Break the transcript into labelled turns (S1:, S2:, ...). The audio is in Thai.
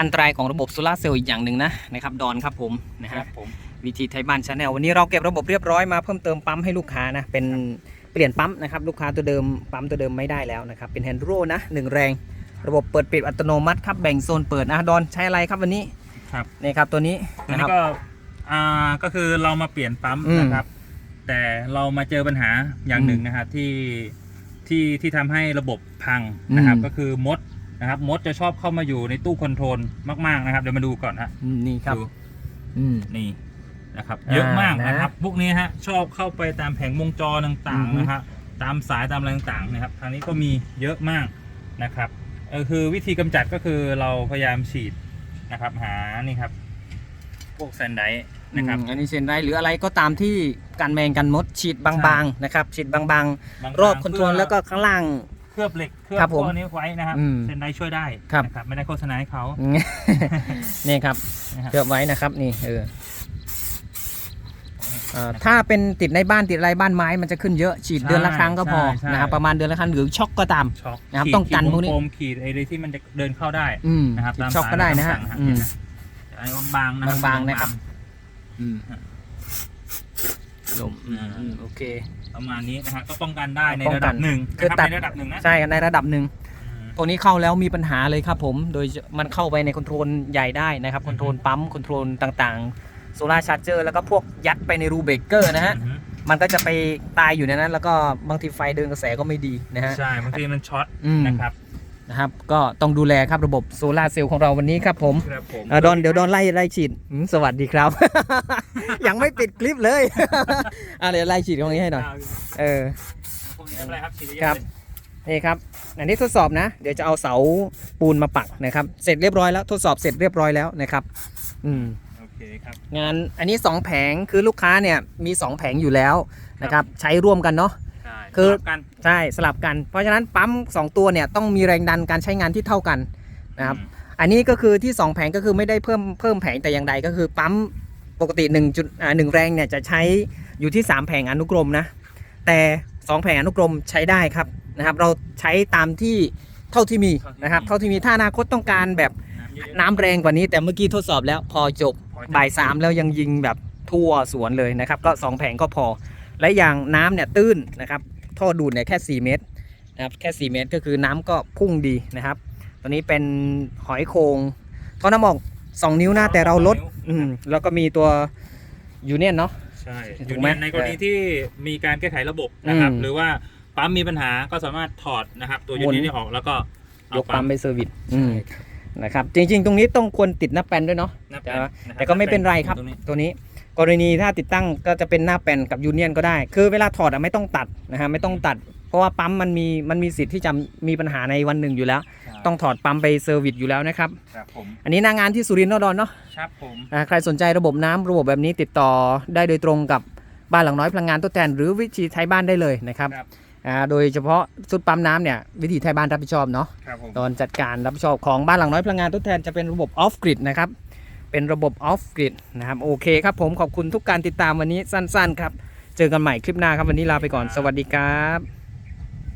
S1: อันตรายของระบบโซลาร์เซลล์อีกอย่างหนึ่งนะนะครับดอนครับผมนะ
S2: ครั
S1: ฮะ
S2: บผม
S1: วิธีไทยบ้านชาแนลวันนี้เราเก็บระบบเรียบร้อยมาเพิ่มเติมปั๊มให้ลูกค้านะเป็นเปลี่ยนปั๊มนะครับลูกค้าตัวเดิมปั๊มตัวเดิมไม่ได้แล้วนะครับเป็นแฮนด์โรนะหนึ่งแรง ระบบเปิดปิดอัตโนมัติครับแบ่งโซนเปิดนะดอนใช้อะไรครับวันนี้
S2: ครับ
S1: นี่ครับตัวนี้
S2: ตัว
S1: นะค
S2: นี้
S1: รับ
S2: ก็อ่าก็คือเรามาเปลี่ยนปั๊ม
S1: อืม
S2: นะครับ แต่เรามาเจอปัญหาอย่างหนึ่ง
S1: อืม
S2: นะครับที่ที่ที่ทำให้ระบบพังนะครับ
S1: อืม
S2: ก็คือมด นะครับมดจะชอบเข้ามาอยู่ในตู้คอนโทรลมากๆนะครับเดี๋ยวมาดูก่อนฮะ
S1: อืมนี่ครับ
S2: ดู
S1: อืม
S2: นี่นะครับ
S1: อ่า
S2: เยอะมาก
S1: นะ
S2: นะครับ พวกนี้ฮะชอบเข้าไปตามแผงวงจรต่าง
S1: อือฮึ
S2: ๆนะครับตามสายตามอะไรต่างๆนะครับทางนี้ก็มีเยอะมากนะครับเออคือวิธีกำจัดก็คือเราพยายามฉีดนะครับ หานี่ครับ พวกแซนไดต์นะครับ
S1: อืมอันนี้เซ็นได้หรืออะไรก็ตามที่กันแมงกันมดฉีดบางๆนะครับฉีดบาง
S2: บาง
S1: ๆรอบคอนโทรล
S2: เพื่
S1: แล้วก็ข้างล่าง
S2: เค ลือบเหล็กเคลือบ
S1: ครับผม
S2: พวกนี้ไว้นะครับ
S1: อืม
S2: เซนไดต์ช่วยได้
S1: ครับ
S2: นะครับ ไม่ได้โฆษณาให้เขา
S1: นี่ครับ
S2: นะครับ
S1: เกือบไว้นะครับนี่เออเอ่อถ้าเป็นติดในบ้านติดอะไรบ้านไม้มันจะขึ้นเยอะฉีดเดือนละครั้งก็พอ
S2: ใช่
S1: นะครับประมาณเดือนละครั้งหรือช็อกก็ตาม
S2: ช็อก
S1: นะครับ
S2: ขีด
S1: ต้องกัน
S2: ขีด
S1: พวกนี้
S2: กลมๆขีดไอ้ที่มันจะเดินเข้าได้
S1: อืม
S2: นะครับ
S1: ฉีด
S2: ตาม
S1: ช็อกก็ได้นะฮะ
S2: สาย
S1: อืม
S2: ไอ้บางๆนะครับ
S1: บางๆนะครับ อืม ลมอืม
S2: อ่า
S1: อืมโอเค
S2: ประมาณนี้นะฮะก็ป้องกันได้ใน
S1: ป้อง
S2: ระ
S1: กั
S2: ดั
S1: น
S2: บหนึ่ง
S1: คือ
S2: นะค
S1: ตั
S2: รั
S1: ด
S2: บในระดับหนึ่งนะ
S1: ใช่ในระดับหนึ่ง
S2: อืม
S1: ตัวนี้เข้าแล้วมีปัญหาเลยครับผม โดยมันเข้าไปในคอนโทรลใหญ่ได้นะครับ คอนโทรลปั๊ม คอนโทรลต่างๆ โซลาร์ชาร์เจอร์ แล้วก็พวกยัดไปในรูเบรกเกอร์นะฮะ
S2: อือฮึ
S1: มันก็จะไปตายอยู่ในนั้น แล้วก็บางทีไฟเดินกระแสก็ไม่ดีนะฮะ
S2: ใช่บางทีมันช็อต
S1: อืม
S2: นะครับ
S1: นะครับก็ต้องดูแลครับระบบโซลาร์เซลล์ของเราวันนี้ครับผม
S2: ครับผม
S1: เอ่อดอนเดี๋ยวดอนไล่ไล่ฉีดอืมสวัสดีครับ ยังไม่ปิดคลิปเลยอะเดี๋ยวไล่ฉีดตรงนี้ให้หน่อย
S2: เอา
S1: เออ
S2: พวกนี้อะไรครับฉีดเยอะ
S1: ครับ
S2: เลย
S1: นี่ครับอันนี้ทดสอบนะ เดี๋ยวจะเอาเสาปูนมาปักนะครับ เสร็จเรียบร้อยแล้วทดสอบเสร็จเรียบร้อยแล้วนะครับ อืม
S2: โอเคครับ
S1: งานอันนี้ 2 แผงคือลูกค้าเนี่ยมี 2 แผงอยู่แล้วนะครับ ใช้ร่วมกันเนาะ
S2: ใช่
S1: คือ
S2: สลับกัน
S1: ใช่สลับกัน เพราะฉะนั้นปั๊ม 2 ตัวเนี่ยต้องมีแรงดันการใช้งานที่เท่ากันนะครับ
S2: อืม
S1: อันนี้ก็คือที่ 2 แผงก็คือไม่ได้เพิ่มเพิ่มแผงแต่อย่างใดก็คือปั๊มปกติ1จุดอ่าหนึ่งแรงเนี่ยจะใช้อยู่ที่ 3 แผงอนุกรมนะ แต่ 2 แผงอนุกรมใช้ได้ครับนะครับ เราใช้ตามที่เท่าที่มีนะครับ เท่าที่มีถ้าอนาคตต้องการแบบ
S2: น้ำเยอะๆ
S1: น้ำแรงกว่านี้ แต่เมื่อกี้ทดสอบแล้วพอจบ
S2: พอจบ
S1: บ่ายสามแล้วยังยิงแบบทั่วสวนเลยนะครับ ก็ 2 แผงก็พอและอย่างน้ำเนี่ยตื้นนะครับ ท่อดูดเนี่ยแค่ 4 เมตรนะครับแค่ 4 เมตรก็คือน้ำก็พุ่งดีนะครับตอนนี้เป็นหอยโครงท่อน้ำออก 2 นิ้วนะแต่เราลดอืมแล้วก็มีตัวยูเนียนเนาะ
S2: ใช่อ
S1: ถู
S2: ยู่
S1: กไหม
S2: ในในกรณีที่มีการแก้ไขระบบนะครับ
S1: อืม
S2: หรือว่าปั๊มมีปัญหาก็สามารถถอดนะครับตัว
S1: ห
S2: ยู
S1: มุน
S2: นิตนี้ออกแล้วก็เอา
S1: ยกปั๊มไปเซอร์วิสอืม
S2: ใช่ครับ
S1: นะครับจริงๆ ตรงนี้ต้องควรติดหน้าแปนด้วยเนาะ
S2: นับ
S1: แต่
S2: เป็น
S1: ว่า
S2: นะครับ
S1: แต่ก็ไม่เป็นไรครับ
S2: ตงนี้
S1: ตัวนี้ กรณีถ้าติดตั้งก็จะเป็นหน้าแปนกับยูเนียนก็ได้ คือเวลาถอดอะไม่ต้องตัดนะฮะไม่ต้องตัด เพราะว่าปั๊มมันมีมันมีสิทธิ์ที่จะมีปัญหาในวันหนึ่งอยู่แล้ว ต้องถอดปั๊มไปเซอร์วิสอยู่แล้วนะครับ
S2: ครับผม
S1: อันนี้หนางานที่สุรินทร์นดอนเนาะ
S2: ครับผม
S1: อ่าใครสนใจระบบน้ำระบบแบบนี้ติดต่อได้โดยตรงกับบ้านหลังน้อยพลังงานทดแทน หรือวิธีไทยบ้านได้เลยนะครับ
S2: ครับ
S1: อ่าโดยเฉพาะสุดปั๊มน้ำเนี่ยวิธีไทยบ้านรับผิดชอบเนาะ
S2: ครับผม
S1: ตอนจัดการรับผิดชอบของบ้านหลังน้อยพลังงานทดแทนจะเป็นระบบออฟกริดนะครับ เป็นระบบออฟกริดนะครับโอเคครับผมขอบคุณทุกการติดตามวันนี้สั้น ๆ ครับ เจอกันใหม่คลิปหน้าครับวันนี้ลาไปก่อนสวัสดีครับ